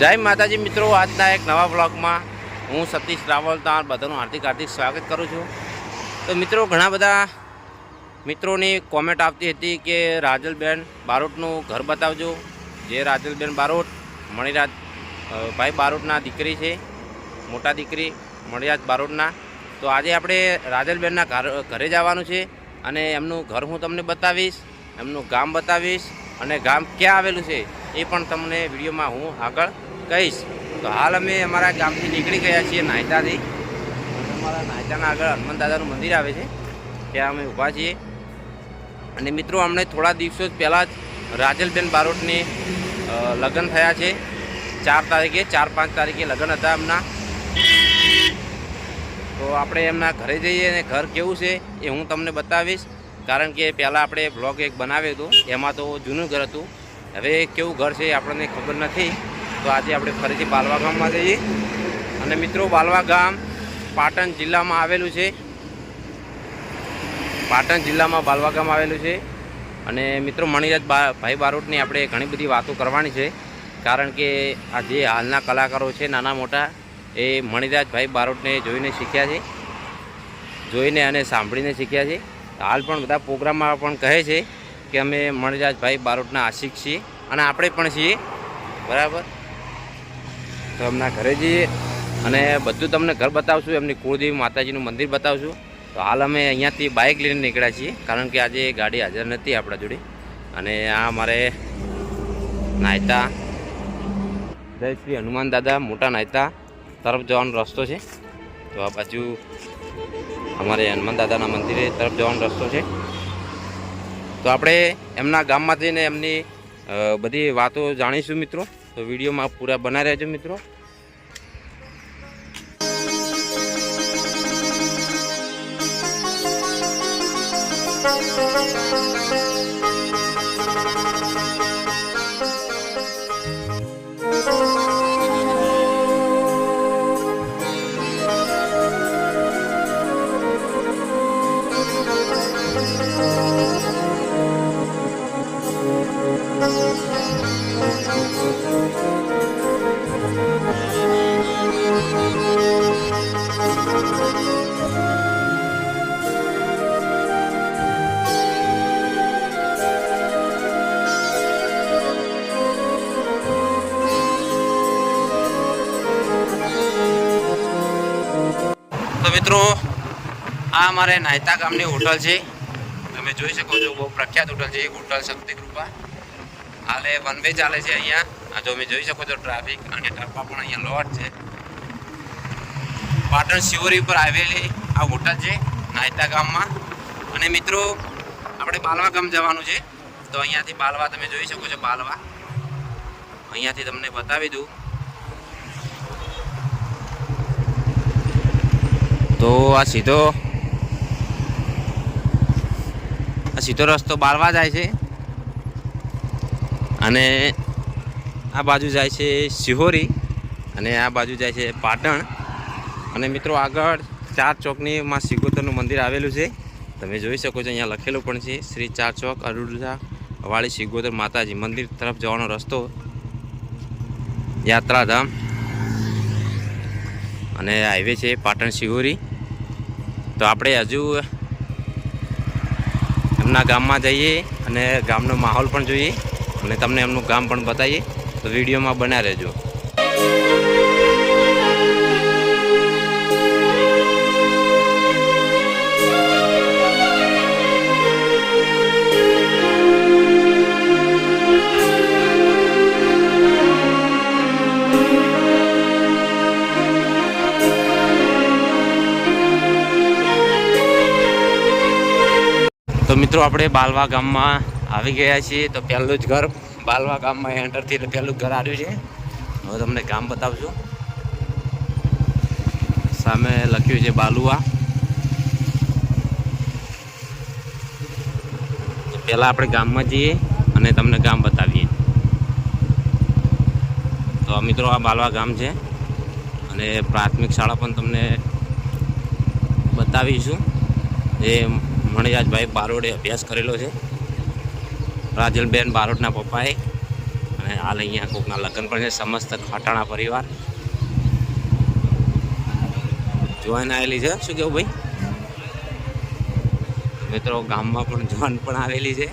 જય માતાજી મિત્રો, આજના એક નવા બ્લોગમાં હું સતીશ રાવલ તાર બધાનું હાર્દિક હાર્દિક સ્વાગત કરું છું. તો મિત્રો, ઘણા બધા મિત્રોની કોમેન્ટ આવતી હતી કે રાજલબેન બારોટનું ઘર બતાવજો. જે રાજલબેન બારોટ, મણિરાજ ભાઈ બારોટના દીકરી છે, મોટા દીકરી મણિરાજ બારોટના. તો આજે આપણે રાજલબેનના ઘર, ઘરે જવાનું છે અને એમનું ઘર હું તમને બતાવીશ, એમનું ગામ બતાવીશ અને ગામ ક્યાં આવેલું છે એ પણ તમને વિડીયોમાં હું આગળ કહીશ. તો હાલ અમે અમારા ગામથી નીકળી ગયા છીએ નાયતાથી. અમારા નાયતાના આગળ હનુમાન દાદાનું મંદિર આવે છે. ત્યાં અમે ઊભા છીએ. અને મિત્રો, અમને થોડા દિવસો જ પહેલાં જ રાજલબેન બારોટની લગ્ન થયા છે. ચાર તારીખે, ચાર પાંચ તારીખે લગ્ન હતા એમના. તો આપણે એમના ઘરે જઈએ અને ઘર કેવું છે એ હું તમને બતાવીશ. કારણ કે પહેલાં આપણે બ્લોગ એક બનાવ્યો હતો. એમાં તો જૂનું ઘર હતું. હવે કેવું ઘર છે આપણને ખબર નથી. તો આજે આપણે ફરીથી બાલવા ગામમાં જઈએ. અને મિત્રો, બાલવા ગામ પાટણ જિલ્લામાં આવેલું છે. પાટણ જિલ્લામાં બાલવા ગામ આવેલું છે. અને મિત્રો, મણિરાજ ભાઈ બારોટની આપણે ઘણી બધી વાતો કરવાની છે. કારણ કે આ જે હાલના કલાકારો છે, નાના મોટા, એ મણિરાજભાઈ બારોટને જોઈને શીખ્યા છે. જોઈને અને સાંભળીને શીખ્યા છે. હાલ પણ બધા પ્રોગ્રામમાં પણ કહે છે કે અમે મણિરાજભાઈ બારોટના આશિક છીએ. અને આપણે પણ છીએ. બરાબર? તો એમના ઘરે જઈએ અને બધું તમને ઘર બતાવશું, એમની કુળદેવી માતાજીનું મંદિર બતાવશું. તો હાલ અમે અહીંયાથી બાઇક લઈને નીકળ્યા છીએ, કારણ કે આજે ગાડી હાજર નથી આપણા જોડે. અને આ અમારે નાયતા, જય શ્રી હનુમાન દાદા, મોટા નાયતા તરફ જવાનો રસ્તો છે. તો આ બાજુ અમારે હનુમાન દાદાના મંદિરે તરફ જવાનો રસ્તો છે. તો આપણે એમના ગામમાં જઈને એમની બધી વાતો જાણીશું મિત્રો. તો વિડીયોમાં પૂરા બના રહેજો મિત્રો. તો અમારે નાયતા ગામની હોટલ છે. તમે જોઈ શકો છો, બહુ પ્રખ્યાત હોટલ છે હોટલ શક્તિ કૃપા. હાલે વન વે ચાલે છે અહીંયા. આ તમે જોઈ શકો છો ટ્રાફિક, અને ટપ્પા પણ અહીંયા લોટ છે. પાટણ શિવરી ઉપર આવેલી આ હોટલ છે, નાયતા ગામમાં. અને મિત્રો, આપણે બાલવા ગામ જવાનું છે. તો અહીંયાથી બાલવા તમે જોઈ શકો છો, બાલવા. અહીંયાથી તમને બતાવી દઉં. તો આ સીધો આ સીધો રસ્તો બારવા જાય છે. અને આ બાજુ જાય છે સિહોરી અને આ બાજુ જાય છે પાટણ. અને મિત્રો આગળ ચાર ચોકનીમાં સિગોતરનું મંદિર આવેલું છે. તમે જોઈ શકો છો અહીંયા લખેલું પણ છે, શ્રી ચાર ચોક અરુડા વાળી સિગોતર માતાજી મંદિર તરફ જવાનો રસ્તો. યાત્રાધામ. અને હાઈવે છે પાટણ શિહોરી તો આપણે હજુ એમના ગામમાં જઈએ અને ગામનો માહોલ પણ જોઈએ અને તમને એમનું ગામ પણ બતાવીએ. તો વિડીયોમાં બના રહેજો. મિત્રો, આપણે બાલવા ગામમાં આવી ગયા છીએ. તો પહેલું જ ઘર બાલવા ગામમાં એન્ટરથી એટલે પહેલું ઘર આવ્યું છે. હવે તમને ગામ બતાવશું સામે લખ્યું છે બાલુઆ. પહેલાં આપણે ગામમાં જઈએ અને તમને ગામ બતાવીએ. તો મિત્રો, આ બાલવા ગામ છે. અને પ્રાથમિક શાળા પણ તમને બતાવીશું. જે મણિરાજભાઈ બારોડે અભ્યાસ કરેલો છે. રાજલબેન બારોડના પપ્પાએ. અને હાલ અહીંયા કોકના લગ્ન પણ છે, સમસ્ત ખાટાણા પરિવાર. જોવાન આવેલી છે? શું કેવું ભાઈ? મિત્રો, ગામમાં પણ જોવાન પણ આવેલી છે.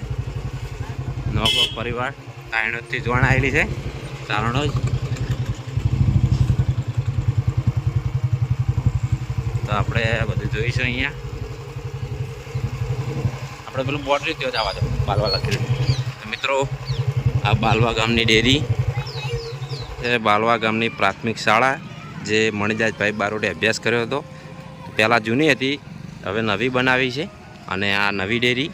નોકો પરિવાર તાયણોથી જોવાન આવેલી છે. ચારણો જ તો આપણે બધું જોઈશું અહીંયા. આપણે પેલું બોર્ડ લીધું જવા આવા બાલવા લખેલું મિત્રો, આ બાલવા ગામની ડેરી એ બાલવા ગામની પ્રાથમિક શાળા જે મણિદાસભાઈ બારોટે અભ્યાસ કર્યો હતો. પહેલાં જૂની હતી, હવે નવી બનાવી છે અને આ નવી ડેરી,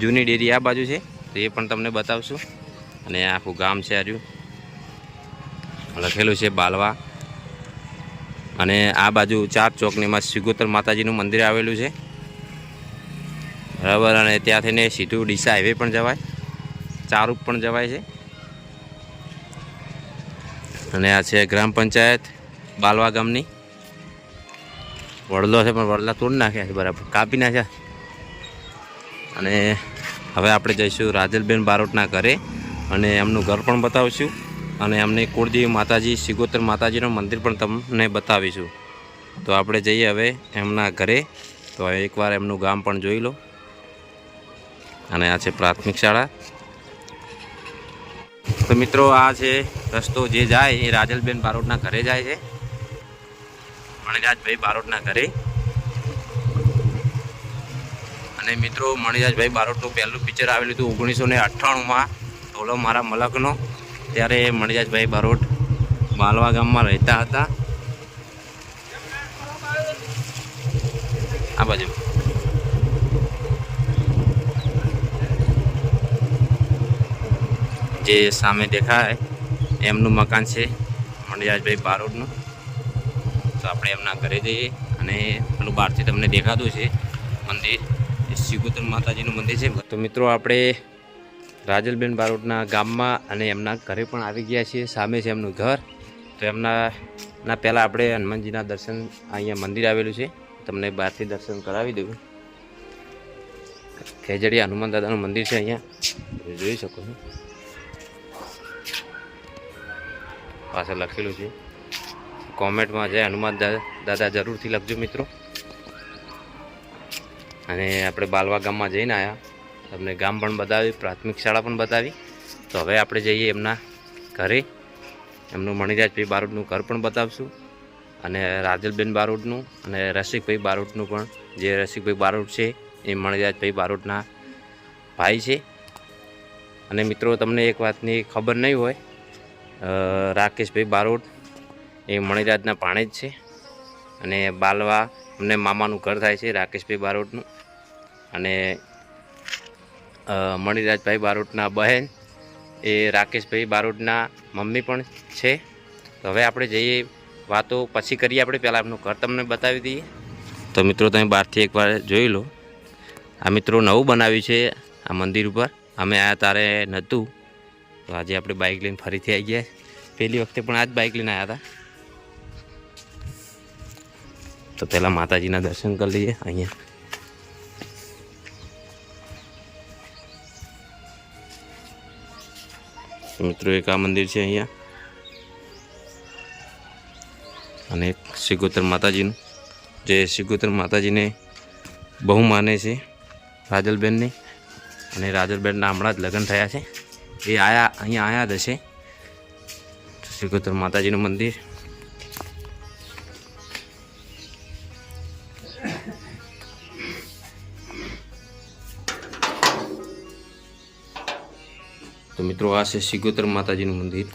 જૂની ડેરી આ બાજુ છે. તો એ પણ તમને બતાવશું. અને આખું ગામ છે આર્યું લખેલું છે બાલવા. અને આ બાજુ ચાર ચોકનીમાં સિગોતર માતાજીનું મંદિર આવેલું છે. બરાબર, અને ત્યાં થઈને સીધું ડીસા હાઈવે પણ જવાય. ચારૂપ પણ જવાય છે. અને આ છે ગ્રામ પંચાયત, બાલવા ગામની. વડલો છે, પણ વડલા તોડી નાખ્યા છે, બરાબર. કાપી નાખ્યા. અને હવે આપણે જઈશું રાજલબેન બારોટના ઘરે, અને એમનું ઘર પણ બતાવીશું. અને એમને કુળદેવી માતાજી, સિગોતર માતાજીનું મંદિર પણ તમને બતાવીશું. તો આપણે જઈએ હવે એમના ઘરે. તો એકવાર એમનું ગામ પણ જોઈ લો. અને આ છે પ્રાથમિક શાળા. તો મિત્રો, આ છે રસ્તો જે જાય એ રાજલબેન બારોટના ઘરે જાય છે. મણિરાજભાઈ બારોટના ઘરે. અને મિત્રો, મણિરાજભાઈ બારોટનું પહેલું પિક્ચર આવેલું હતું ઓગણીસો ને અઠ્ઠાણુંમાં ઢોલો મારા મલકનો. ત્યારે મણિરાજભાઈ બારોટ માલવા ગામમાં રહેતા હતા. આ બાજુ. જે સામે દેખાય, એમનું મકાન છે, મણિરાજભાઈ બારોડનું. તો આપણે એમના ઘરે જઈએ અને પેલું બહારથી તમને દેખાતું છે, મંદિર. એ શિગોતર માતાજીનું મંદિર છે. તો મિત્રો, આપણે રાજલબેન બારોટના ગામમાં અને એમના ઘરે પણ આવી ગયા છીએ. સામે છે એમનું ઘર. તો એમના પહેલાં આપણે હનુમાનજીના દર્શન અહીંયા મંદિર આવેલું છે. તમને બહારથી દર્શન કરાવી દઉં. ખેજડીયા હનુમાન દાદાનું મંદિર છે અહીંયા. જોઈ શકો છો. પાછળ લખેલું છે. કોમેન્ટમાં જય હનુમાન દાદા જરૂરથી લખજો મિત્રો. અને આપણે બાલવા ગામમાં જઈને આવ્યા તમને ગામ પણ બતાવી, પ્રાથમિક શાળા પણ બતાવી. તો હવે આપણે જઈએ એમના ઘરે. એમનું મણિરાજભાઈ બારોટનું ઘર પણ બતાવશું. અને રાજલબેન બારોટનું અને રસિકભાઈ બારોટનું પણ. જે રસિકભાઈ બારોટ છે, એ મણિરાજભાઈ બારોટના ભાઈ છે. અને મિત્રો, તમને એક વાતની ખબર નહીં હોય રાકેશભાઈ બારોટ, એ મણિરાજના પાણે જ છે. અને બાલવા અમને મામાનું ઘર થાય છે રાકેશભાઈ બારોટનું. અને મણિરાજભાઈ બારોટના બહેન, એ રાકેશભાઈ બારોટના મમ્મી પણ છે. તો હવે આપણે જઈએ વાતો પછી કરીએ આપણે. પહેલાં એમનું ઘર તમને બતાવી દઈએ. તો મિત્રો, તમે બહારથી એકવાર જોઈ લો. આ મિત્રો નવું બનાવ્યું છે આ મંદિર ઉપર. અમે આ તારે નહોતું. તો આજે આપણે બાઇક લઈને ફરીથી આવી ગયા. પહેલી વખતે પણ આ જ બાઇક લઈને આવ્યા હતા. તો પહેલાં માતાજીના દર્શન કરી લઈએ અહીંયા. મિત્રો, એક આ મંદિર છે અહીંયા. અને એક સિગોતર માતાજીનું. જે શ્રીગોત્ર માતાજીને બહુ માને છે, રાજલબેનને. અને રાજલબેનના હમણાં જ લગ્ન થયા છે. એ આયા, અહીંયા આયા જ હશે. સિગોતર માતાજીનું મંદિર. તો મિત્રો, આ છે સિગોતર માતાજીનું મંદિર.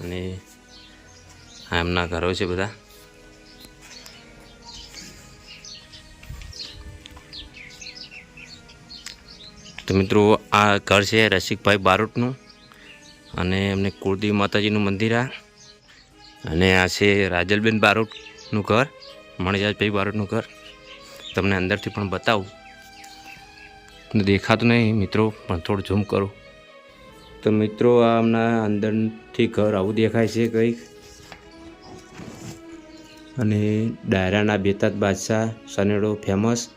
અને આ એમના ઘરો છે બધા. તો મિત્રો, આ ઘર છે રસિકભાઈ બારોટનું અને એમને કુળદેવી માતાજીનું મંદિર આ. અને આ છે રાજલબેન બારોટનું ઘર મણિરાજભાઈ બારોટનું ઘર. તમને અંદરથી પણ બતાવું. દેખાતું નહીં મિત્રો, પણ થોડું ઝૂમ કરો. તો મિત્રો, આ હમણાં અંદરથી ઘર આવું દેખાય છે કંઈક. અને ડાયરાના બેતાજ બાદશાહ સનેડો ફેમસ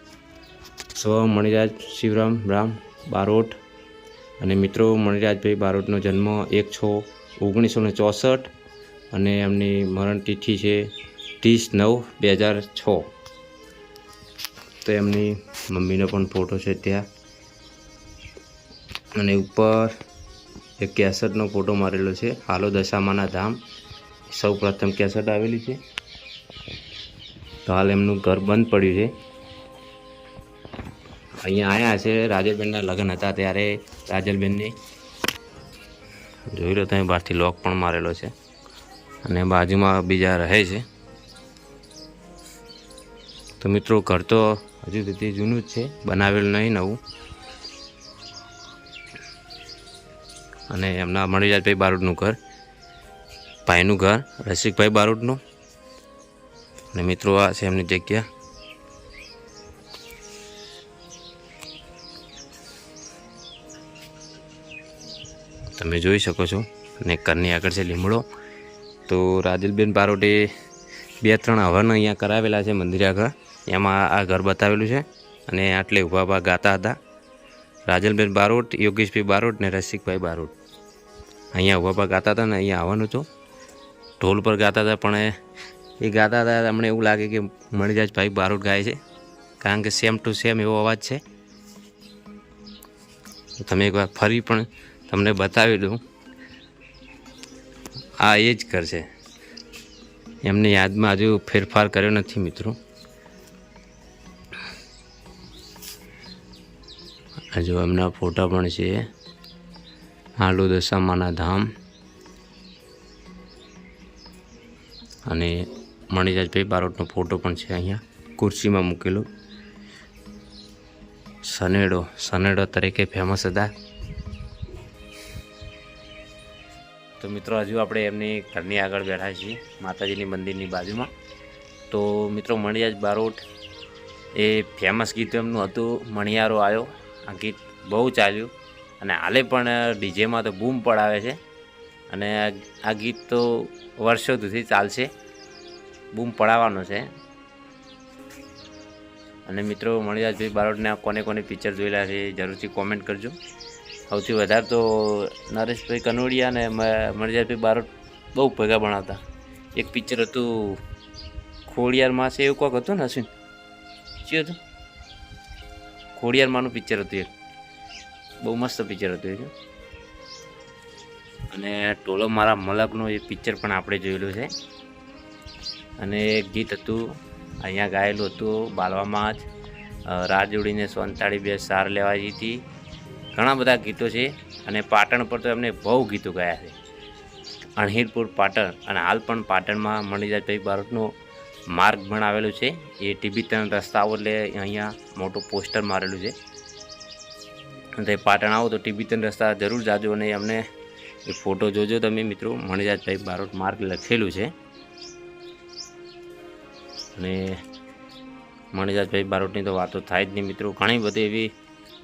સ્વ મણિરાજ શિવરામ રામ. બારોટ. અને મિત્રો, મણિરાજભાઈ બારોટનો જન્મ એક છ ઓગણીસો ને ચોસઠ અને એમની મરણ તિથિ છે ત્રીસ નવ બે હજાર છ. તો એમની મમ્મીનો પણ ફોટો છે ત્યાં. અને ઉપર એક કેસેટનો ફોટો મારેલો છે, હાલો દશામાના ધામ. સૌ પ્રથમ કેસેટ આવેલી છે. તો હાલ એમનું ઘર બંધ પડ્યું છે. અહીંયા આવ્યા છે, રાજલબેનના લગ્ન હતા ત્યારે, રાજલબેનની. જોઈ લો તમે, બહારથી લોક પણ મારેલો છે. અને બાજુમાં બીજા રહે છે. તો મિત્રો, ઘર તો હજુ સુધી જૂનું જ છે, બનાવેલું નહીં નવું. અને એમના મણિરાજભાઈ બારોટનું ઘર, ભાઈનું ઘર, રસિકભાઈ બારોટનું. અને મિત્રો, આ છે એમની જગ્યા. તમે જોઈ શકો છો. અને ઘરની આગળ છે લીમડો. તો રાજલબેન બારોટે બે ત્રણ હવન અહીંયા કરાવેલા છે મંદિર આગળ એમાં આ ઘર બતાવેલું છે. અને આટલે ઊભા ઊભા ગાતા હતા. રાજલબેન બારોટ, યોગેશભાઈ બારોટ ને રસિકભાઈ બારોટ. અહીંયા ઊભા ઊભા ગાતા હતા ને અહીંયા આવવાનું હતું. ઢોલ પર ગાતા હતા, પણ એ ગાતા હતા, અમને એવું લાગે કે મણિરાજ ભાઈ બારોટ ગાય છે. કારણ કે સેમ ટુ સેમ એવો અવાજ છે. તમે એકવાર ફરી પણ તમને બતાવી દઉં. આ એ જ ઘર છે. એમની યાદમાં હજુ ફેરફાર કર્યો નથી મિત્રો. હજુ એમના ફોટા પણ છે. આલુ દશામાના ધામ. અને મણિરાજભાઈ બારોટનો ફોટો પણ છે અહીંયા ખુરશીમાં મૂકેલો. સનેડો સનેડો તરીકે ફેમસ હતા. તો મિત્રો, હજુ આપણે એમની ઘરની આગળ બેઠા છીએ, માતાજીની મંદિરની બાજુમાં. તો મિત્રો, મણિયાજ બારોટ એ ફેમસ ગીત એમનું હતું, મણિયારો આવ્યો આ ગીત બહુ ચાલ્યું અને હાલે પણ ડીજેમાં તો બૂમ પડાવે છે. અને આ- ગીત તો વર્ષો સુધી ચાલશે, બૂમ પડાવવાનો છે. અને મિત્રો મણિરાજભાઈ બારોટને કોને કોને પિક્ચર જોયેલા છે જરૂરથી કોમેન્ટ કરજો. સૌથી વધારે તો નરેશભાઈ કનોડિયા અને મ- બારોટ બહુ ભેગા ભણાવતા. એક પિક્ચર હતું ખોડિયારમાં છે એવું કોઈક હતું ને હશે શું હતું? ખોડિયારમાંનું પિક્ચર હતું એક. બહુ મસ્ત પિક્ચર હતું એ. અને ટોલો મારા મલકનો એ પિક્ચર પણ આપણે જોયેલું છે. અને એક ગીત હતું, અહીંયા ગાયેલું હતું, બાલવામાં જ. રાહ જોડીને સોનતાળી બે સાર લેવા હતી. ઘણા બધા ગીતો છે અને પાટણ પર તો એમને બહુ ગીતો ગાયા છે. અણહીરપુર પાટણ અને હાલ પણ પાટણમાં મણિરાજભાઈ બારોટનો માર્ગ પણ આવેલો છે. એ ટિબિતન રસ્તાઓ એટલે અહીંયા મોટું પોસ્ટર મારેલું છે. અને પાટણ આવો તો ટિબિતન રસ્તા જરૂર જાજો અને અમને એ ફોટો જોજો તમે મિત્રો. મણિરાજભાઈ બારોટ માર્ગ લખેલું છે. અને મણિરાજભાઈ બારોટની તો વાતો થાય જ નહીં મિત્રો. ઘણી બધી એવી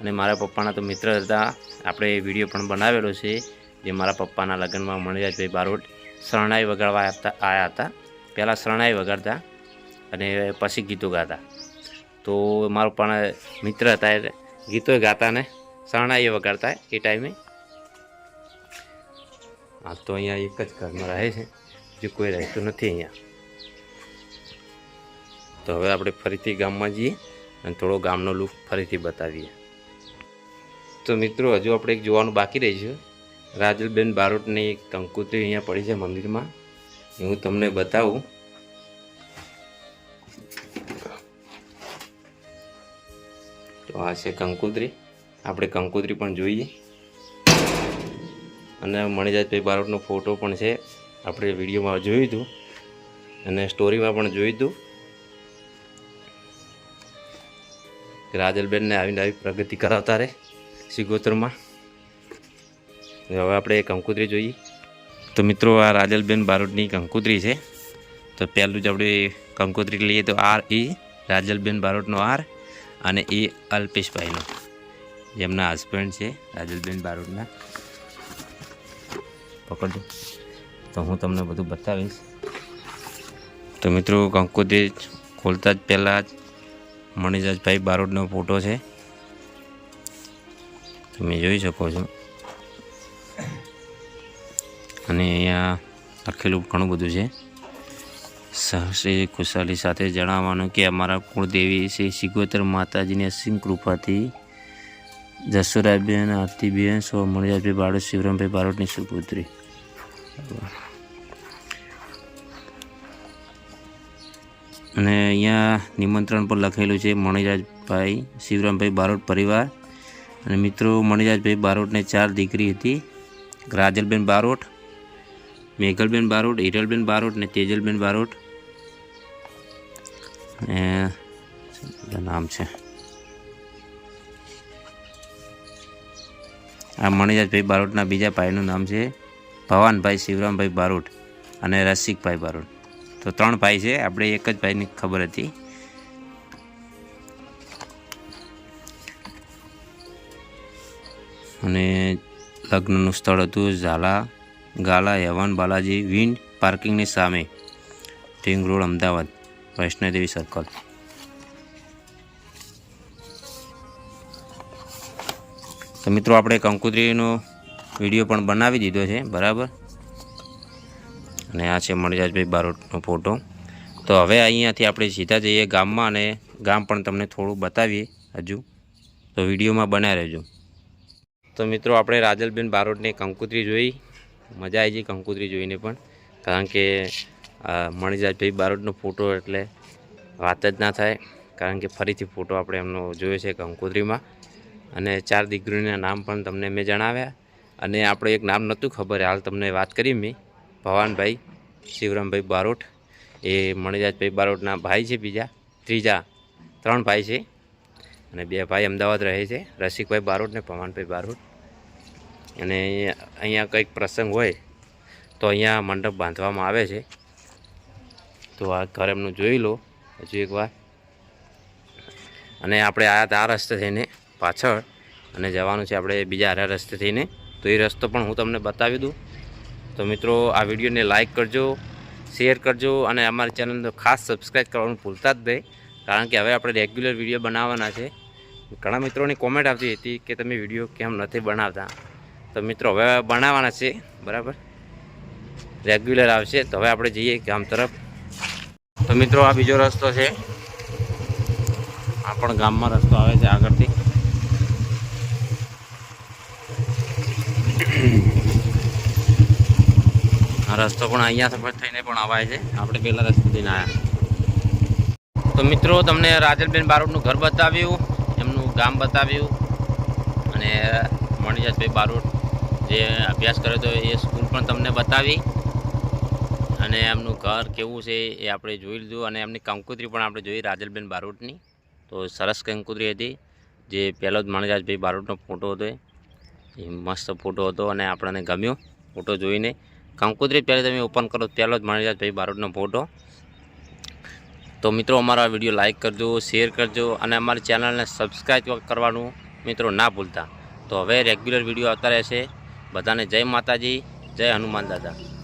અને મારા પપ્પાના તો મિત્ર હતા. આપણે વીડિયો પણ બનાવેલો છે, જે મારા પપ્પાના લગ્નમાં મણિરાજભાઈ બારોટ શરણાઈ વગાડવા આવતા આવ્યા હતા. પહેલાં શરણાઈ વગાડતા અને પછી ગીતો ગાતા. તો મારા પપ્પાના મિત્ર હતા એટલે ગીતો ગાતા ને શરણાઈ વગાડતા એ ટાઈમે. આ તો અહીંયા એક જ ઘરમાં રહે છે જે કોઈ રહેતું નથી અહીંયા. તો હવે આપણે ફરીથી ગામમાં જઈએ અને થોડો ગામનો લુક ફરીથી બતાવીએ. તો મિત્રો, હજુ આપણે એક જોવાનું બાકી રહી છે. રાજલબેન બારોટની એક કંકુતરી અહીંયા પડી છે મંદિરમાં. હું તમને બતાવું. તો આ છે કંકુતરી. આપણે કંકુતરી પણ જોઈએ. અને મણિજાજભાઈ બારોટનો ફોટો પણ છે. આપણે વિડીયોમાં જોયું હતું. અને સ્ટોરીમાં પણ જોયું હતું. રાજલબેનને આવીને આવી પ્રગતિ કરાવતા રહે. સિગોતરમાં હવે આપણે કંકુતરી જોઈએ. તો મિત્રો, આ રાજલબેન બારોટની કંકુતરી છે. તો પહેલું જ આપણે કંકોત્રી લઈએ તો આર એ રાજલબેન બારોટનો આર અને એ અલ્પેશભાઈનો. એમના હસબન્ડ છે, રાજલબેન બારોટના. પકડજો. તો હું તમને બધું બતાવીશ. તો મિત્રો કંકોત્રી ખોલતા જ પહેલાં જ મણિરાજભાઈ બારોટનો ફોટો છે. તમે જોઈ શકો છો. અને અહીંયા લખેલું ઘણું બધું છે. સહશ્રી ખુશાલી સાથે જણાવવાનું કે અમારા કુળદેવી શ્રી સિગોતર માતાજીની અસીમ કૃપાથી જસુરાબેન, આરતીબેન સો મણિરાજભાઈ બારોટ શિવરામભાઈ બારોટની સુપુત્રી. અને અહીંયા નિમંત્રણ પર લખેલું છે, મણિરાજભાઈ, શિવરામભાઈ બારોટ પરિવાર અને મિત્રો મણિરાજભાઈ બારોટને ચાર દીકરી હતી. રાજલબેન બારોટ, મેઘલબેન બારોટ, હિરલબેન બારોટ ને તેજલબેન બારોટ. અને નામ છે? આ મણિરાજભાઈ બારોટના બીજા ભાઈનું નામ છે ભવાનભાઈ શિવરામભાઈ બારોટ અને રસિકભાઈ બારોટ. તો ત્રણ ભાઈ છે, આપણે એક જ ભાઈની ખબર હતી. લગ્નનું સ્થળ હતું ઝાલા, ગાલા યવાન બાલાજી વિન્ડ પાર્કિંગની સામે. Ring road, Ahmedabad. Vaishnodevi circle તો મિત્રો, આપણે કંકુત્રીનો વીડિયો પણ બનાવી દીધો છે, બરાબર? અને આ છે મણિરાજભાઈ બારોટનો ફોટો. તો હવે અહીંયાથી આપણે સીધા જઈએ ગામમાં અને ગામ પણ તમને થોડું બતાવીએ હજુ. તો વિડીયોમાં બનાવી રહેજો. તો મિત્રો, આપણે રાજલબેન બારોટની કંકુત્રી જોઈ. મજા આવી ગઈ કંકુત્રી જોઈને પણ. કારણ કે મણિરાજભાઈ બારોટનો ફોટો એટલે વાત જ ના થાય. કારણ કે ફરીથી ફોટો આપણે એમનો જોયો છે કંકુત્રીમાં. અને ચાર દીકરીઓના નામ પણ તમને મેં જણાવ્યા. અને આપણે એક નામ નહોતું ખબર, હાલ તમને વાત કરી મેં. ભવાનભાઈ, શિવરામભાઈ બારોટ. એ મણિરાજભાઈ બારોટના ભાઈ છે બીજા, ત્રીજા, ત્રણ ભાઈ છે. અને બે ભાઈ અમદાવાદ રહે છે. રસિકભાઈ બારોટ ને ભવાનભાઈ બારોટ. અને અહીંયા કંઈક પ્રસંગ હોય તો અહીંયા મંડપ બાંધવામાં આવે છે. તો આ ઘર એમનું જોઈ લો, હજુ એકવાર. અને આપણે હતા આ રસ્તે થઈને પાછળ અને જવાનું છે આપણે બીજા આરા રસ્તે થઈને તો એ રસ્તો પણ હું તમને બતાવી દઉં. તો મિત્રો, આ વિડીયોને લાઇક કરજો, શેર કરજો અને અમારી ચેનલને ખાસ સબસ્ક્રાઈબ કરવાનું ભૂલતા જ નહીં. કારણ કે હવે આપણે રેગ્યુલર વીડિયો બનાવવાના છે. ઘણા મિત્રોની કોમેન્ટ આવતી હતી કે તમે વીડિયો કેમ નથી બનાવતા. તો મિત્રો, હવે બનાવવાના છે, બરાબર? રેગ્યુલર આવશે. તો હવે આપણે જઈએ ગામ તરફ. તો મિત્રો, આ બીજો રસ્તો છે. આ પણ ગામમાં રસ્તો આવે છે આગળથી. આ રસ્તો પણ અહીંયા સફર થઈને પણ અવાય છે. આપણે પહેલાં રસ્તે થઈને આવ્યા. તો મિત્રો, તમને રાજલબેન બારોટનું ઘર બતાવ્યું. ગામ બતાવ્યું અને મણિજાતભાઈ બારોટ જે અભ્યાસ કર્યો હતો એ સ્કૂલ પણ તમને બતાવી અને એમનું ઘર કેવું છે એ આપણે જોઈ લીધું અને એમની કંકુત્રી પણ આપણે જોઈ રાજલબેન બારોટની. તો સરસ કંકુત્રી હતી. જે પહેલો જ મણિરાજભાઈ બારોટનો ફોટો હતો એ. મસ્ત ફોટો હતો અને આપણને ગમ્યો ફોટો જોઈને. કંકુત્રી પહેલાં તમે ઓપન કરો પહેલો જ મણિરાજભાઈ બારોટનો ફોટો. તો મિત્રો અમારા વીડિયો લાઇક કરજો શેર કરજો અને અમારી ચેનલને સબસ્ક્રાઈબ કરવાનું મિત્રો ના ભૂલતા. તો હવે રેગ્યુલર વીડિયો આવતા રહેશે. બધાને જય માતાજી, જય હનુમાન દાદા.